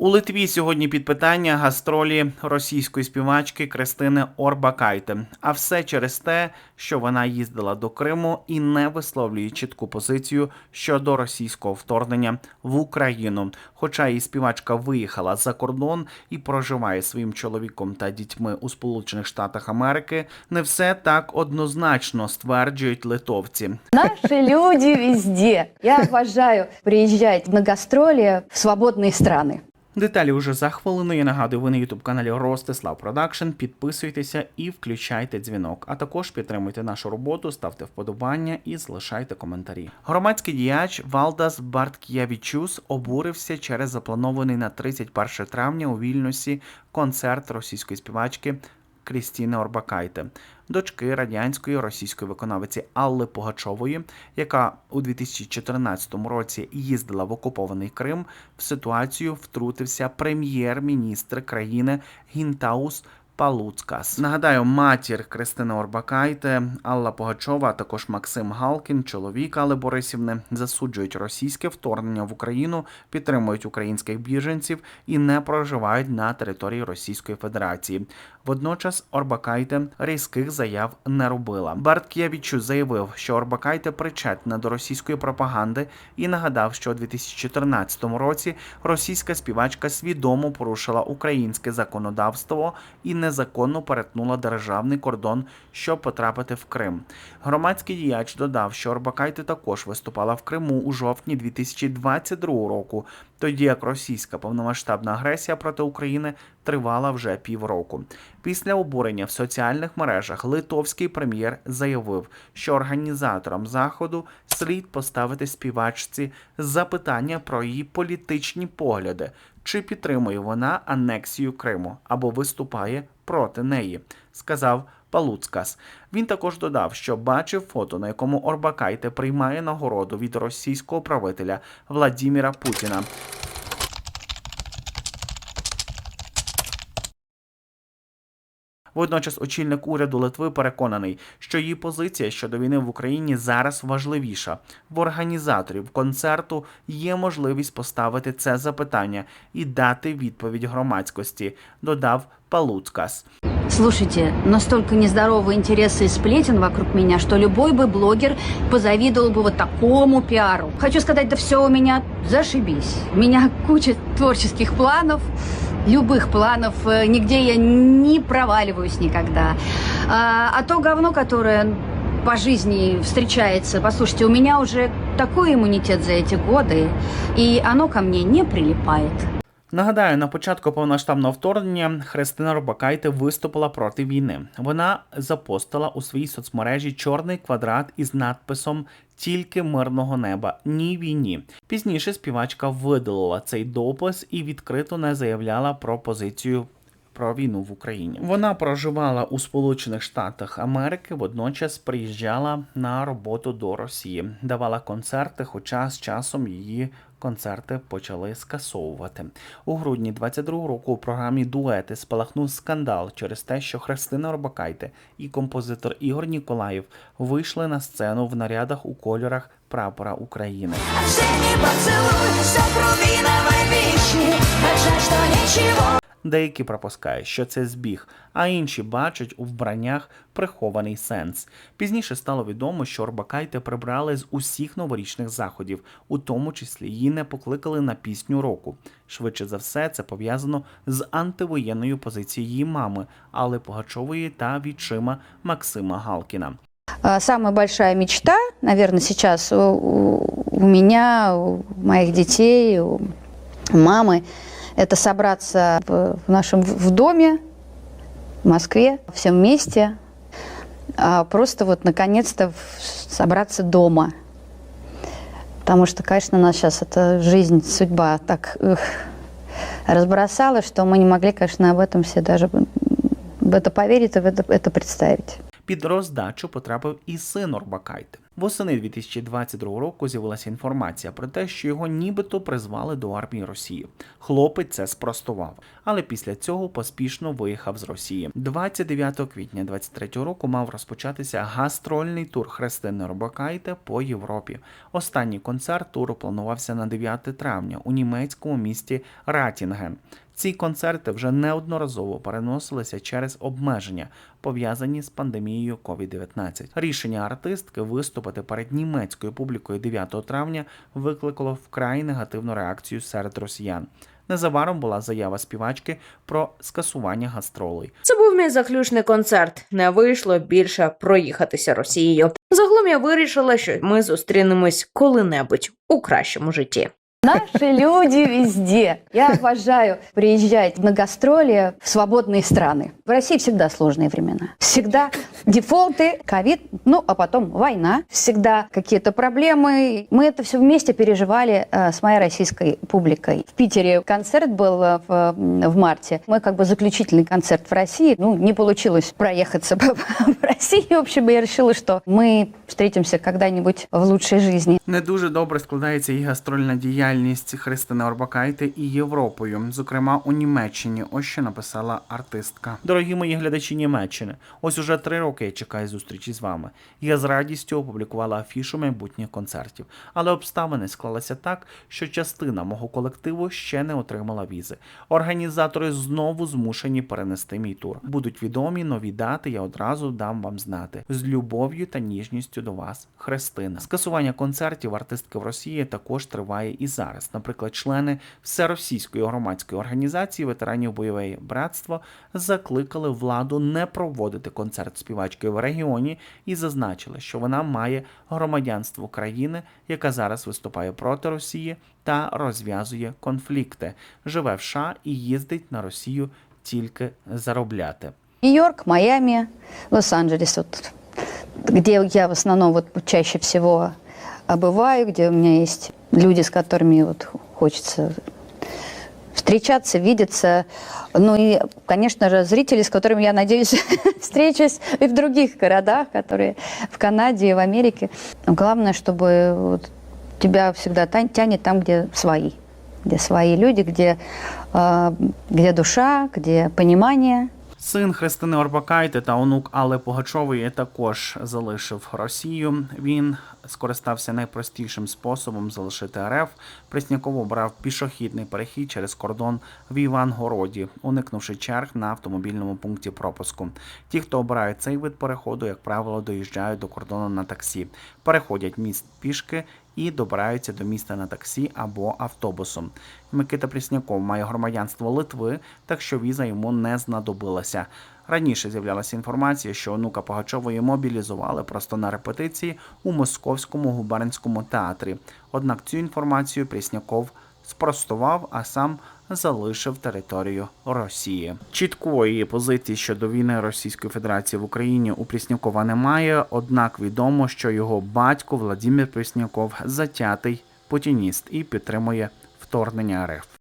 У Литві сьогодні під питання гастролі російської співачки Кристини Орбакайте. А все через те, що вона їздила до Криму і не висловлює чітку позицію щодо російського вторгнення в Україну. Хоча і співачка виїхала за кордон і проживає своїм чоловіком та дітьми у Сполучених Штатах Америки, не все так однозначно стверджують литовці. Наши люди везде. Я обожаю приезжать на гастроли в свободные страны. Деталі вже за хвилину. Я нагадую, ви на ютуб каналі Ростислав Продакшн. Підписуйтеся і включайте дзвінок. А також підтримуйте нашу роботу, ставте вподобання і залишайте коментарі. Громадський діяч Валдас Бартк'явічус обурився через запланований на 31 травня у вільносі концерт російської співачки Крістіни Орбакайте, дочки радянської російської виконавиці Алли Пугачової, яка у 2014 році їздила в окупований Крим. В ситуацію втрутився прем'єр-міністр країни Гінтаус. Палуцкас. Нагадаю, матір Кристини Орбакайте, Алла Пугачова, а також Максим Галкін, чоловік Алли Борисівни, засуджують російське вторгнення в Україну, підтримують українських біженців і не проживають на території Російської Федерації. Водночас Орбакайте різких заяв не робила. Барткєвічу заявив, що Орбакайте причетна до російської пропаганди і нагадав, що у 2014 році російська співачка свідомо порушила українське законодавство і незаконно перетнула державний кордон, щоб потрапити в Крим. Громадський діяч додав, що Орбакайте також виступала в Криму у жовтні 2022 року, тоді як російська повномасштабна агресія проти України тривала вже півроку. Після обурення в соціальних мережах литовський прем'єр заявив, що організаторам заходу слід поставити співачці запитання про її політичні погляди, чи підтримує вона анексію Криму або виступає проти неї, сказав Палуцкас. Він також додав, що бачив фото, на якому Орбакайте приймає нагороду від російського правителя Владіміра Путіна. Водночас очільник уряду Литви переконаний, що її позиція щодо війни в Україні зараз важливіша. В організаторів концерту є можливість поставити це запитання і дати відповідь громадськості, додав Палуцкас. Слушайте, настолько нездоровые интересы и сплетен вокруг меня, что любой бы блогер позавидовал бы вот такому пиару. Хочу сказать, да все у меня зашибись. У меня куча творческих планов, Любых планов, э, нигде я не проваливаюсь никогда. А, а то говно, которое по жизни встречается, послушайте, у меня уже такой иммунитет за эти годы, и оно ко мне не прилипает. Нагадаю, на початку повноштабного вторгнення Христина Робакайте виступила проти війни. Вона запостила у своїй соцмережі чорний квадрат із надписом Тільки мирного неба, ні війні. Пізніше співачка видалила цей допис і відкрито не заявляла про позицію. Про війну в Україні вона проживала у Сполучених Штатах Америки, водночас приїжджала на роботу до Росії, давала концерти, хоча з часом її концерти почали скасовувати. У грудні 22-го року у програмі Дуети спалахнув скандал через те, що Христина Орбакайте і композитор Ігор Ніколаєв вийшли на сцену в нарядах у кольорах прапора України. Жене поцелуй, сопруги нововещи, так жаль, что ничего Деякі пропускають, що це збіг, а інші бачать у вбраннях прихований сенс. Пізніше стало відомо, що Орбакайте прибрали з усіх новорічних заходів, у тому числі її не покликали на пісню року. Швидше за все, це пов'язано з антивоєнною позицією її мами Алли Пугачової та відчима Максима Галкіна. Самая большая мечта, наверное, сейчас у- у меня, у моих детей, у мамы, это собраться в нашем в доме в Москве, всем вместе, а просто вот наконец-то собраться дома. Потому что, конечно, нас сейчас эта жизнь, судьба так эх, разбросала, что мы не могли, конечно, об этом все даже в это поверить и в это, это представить. Під роздачу потрапив і син Орбакайте. Восени 2022 року з'явилася інформація про те, що його нібито призвали до армії Росії. Хлопець це спростував, але після цього поспішно виїхав з Росії. 29 квітня 2023 року мав розпочатися гастрольний тур Христини Робакайте по Європі. Останній концерт туру планувався на 9 травня у німецькому місті Ратінген. Ці концерти вже неодноразово переносилися через обмеження, пов'язані з пандемією COVID-19. Рішення артистки виступити перед німецькою публікою 9 травня викликало вкрай негативну реакцію серед росіян. Незабаром була заява співачки про скасування гастролей. Це був мій заключний концерт. Не вийшло більше проїхатися Росією. Загалом я вирішила, що ми зустрінемось коли-небудь у кращому житті. Наши люди везде. Я обожаю приезжать на гастроли в свободные страны. В России всегда сложные времена. Всегда дефолты, ковид, ну а потом война. Всегда какие-то проблемы. Мы это все вместе переживали э, с моей российской публикой. В Питере концерт был э, в, в марте. Мой как бы заключительный концерт в России. Ну, не получилось проехаться по, по России. В общем, я решила, что мы встретимся когда-нибудь в лучшей жизни. Не дуже добре складається і гастрольна діяльність Христини Орбакайте і Європою, зокрема у Німеччині. Ось що написала артистка. Дорогі мої глядачі Німеччини, ось уже три роки я чекаю зустрічі з вами. Я з радістю опублікувала афішу майбутніх концертів, але обставини склалися так, що частина мого колективу ще не отримала візи. Організатори знову змушені перенести мій тур. Будуть відомі нові дати. Я одразу дам вам знати з любов'ю та ніжністю до вас, Христина. Скасування концертів артистки в Росії також триває і зараз. Наприклад, члени всеросійської громадської організації ветеранів бойове братство закликали владу не проводити концерт співачки в регіоні і зазначили, що вона має громадянство країни, яка зараз виступає проти Росії та розв'язує конфлікти, живе в США і їздить на Росію тільки заробляти. Нью-Йорк, Майами, Лос-Анджелес, вот, где я в основном вот чаще всего обываю, где у меня есть люди, с которыми вот хочется встречаться, видеться. Ну и, конечно же, зрители, с которыми я надеюсь встречусь и в других городах, которые в Канаде и в Америке. Главное, чтобы вот тебя всегда тя- тянет там, где свои, где свои люди, где, э, где душа, где понимание. Син Христини Орбакайте та онук Алли Пугачової також залишив Росію. Він скористався найпростішим способом залишити РФ. Пресняков обрав пішохідний перехід через кордон в Івангороді, уникнувши черг на автомобільному пункті пропуску. Ті, хто обирає цей вид переходу, як правило, доїжджають до кордону на таксі, переходять міст пішки і добираються до міста на таксі або автобусом. Микита Прісняков має громадянство Литви, так що віза йому не знадобилася. Раніше з'являлася інформація, що онука Погачової мобілізували просто на репетиції у Московському губернському театрі. Однак цю інформацію Пресняков спростував, а сам залишив територію Росії. Чіткої позиції щодо війни Російської Федерації в Україні у Пріснякова немає. Однак відомо, що його батько Владимир Прісняков затятий путініст і підтримує вторгнення РФ.